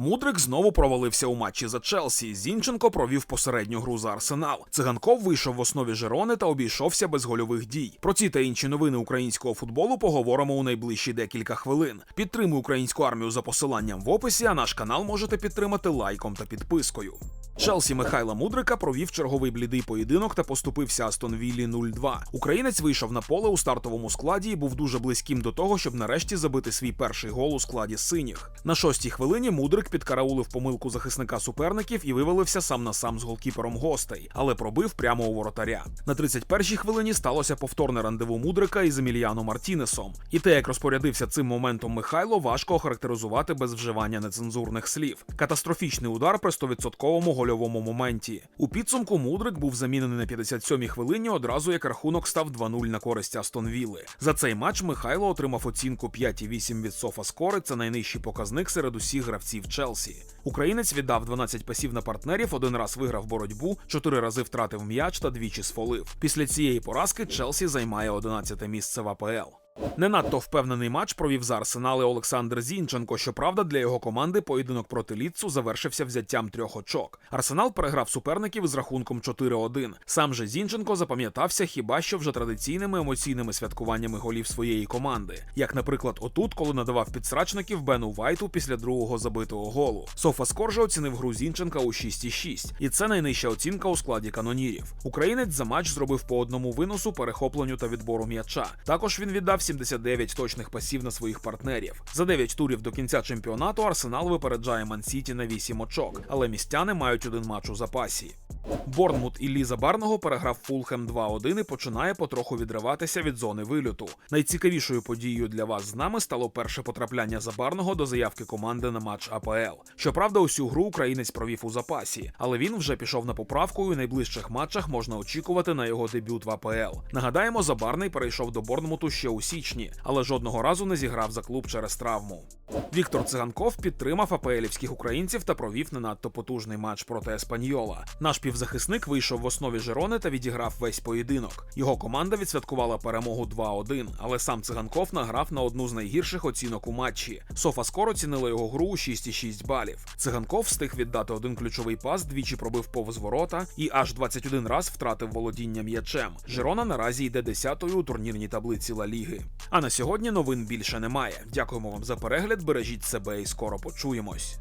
Мудрик знову провалився у матчі за Челсі. Зінченко провів посередню гру за Арсенал. Циганков вийшов в основі Жерони та обійшовся без гольових дій. Про ці та інші новини українського футболу поговоримо у найближчі декілька хвилин. Підтримуй українську армію за посиланням в описі, а наш канал можете підтримати лайком та підпискою. Челсі Михайла Мудрика провів черговий блідий поєдинок та поступився Астон Віллі 0-2. Українець вийшов на поле у стартовому складі і був дуже близьким до того, щоб нарешті забити свій перший гол у складі синіх. На шостій хвилині Мудрик підкараулив помилку захисника суперників і вивалився сам на сам з голкіпером гостей, але пробив прямо у воротаря. На 31-й хвилині сталося повторне рандеву Мудрика із Еміліано Мартінесом. І те, як розпорядився цим моментом Михайло, важко охарактеризувати без вживання нецензурних слів. Катастрофічний удар при 100% гольовому моменті. У підсумку Мудрик був замінений на 57-й хвилині, одразу як рахунок став 2-0 на користь Астон Вілли. За цей матч Михайло отримав оцінку 5,8 від Софаскори. Це найнижчий показник серед усіх гравців Челсі. Українець віддав 12 пасів на партнерів, один раз виграв боротьбу, чотири рази втратив м'яч та двічі сфолив. Після цієї поразки Челсі займає 11 місце в АПЛ. Не надто впевнений матч провів за Арсенал і Олександр Зінченко. Щоправда, для його команди поєдинок проти Ліцу завершився взяттям трьох очок. Арсенал переграв суперників з рахунком 4-1. Сам же Зінченко запам'ятався хіба що вже традиційними емоційними святкуваннями голів своєї команди, як, наприклад, отут, коли надавав підсрачників Бену Вайту після другого забитого голу. Софа Скоржа оцінив гру Зінченка у 6,6. і це найнижча оцінка у складі канонірів. Українець за матч зробив по одному виносу, перехопленню та відбору м'яча. Також він віддав 79 точних пасів на своїх партнерів. За 9 турів до кінця чемпіонату Арсенал випереджає Мансіті на 8 очок, але містяни мають один матч у запасі. Борнмут Іллі Забарного переграв Фулхем 2-1 і починає потроху відриватися від зони вильоту. Найцікавішою подією для вас з нами стало перше потрапляння Забарного до заявки команди на матч АПЛ. Щоправда, усю гру українець провів у запасі, але він вже пішов на поправку і у найближчих матчах можна очікувати на його дебют в АПЛ. Нагадаємо, Забарний перейшов до Борнмуту ще у січні, але жодного разу не зіграв за клуб через травму. Віктор Циганков підтримав АПЛівських українців та провів не надто потужний матч проти Еспаньола. Наш півзахисник вийшов в основі Жерони та відіграв весь поєдинок. Його команда відсвяткувала перемогу 2-1, але сам Циганков награв на одну з найгірших оцінок у матчі. Софа скоро оцінила його гру у 6,6 балів. Циганков встиг віддати один ключовий пас, двічі пробив повз ворота і аж 21 раз втратив володіння м'ячем. Жерона наразі йде десятою у турнірній таблиці Ла Ліги. А на сьогодні новин більше немає. Дякуємо вам за перегляд. Бережіть себе і скоро почуємось.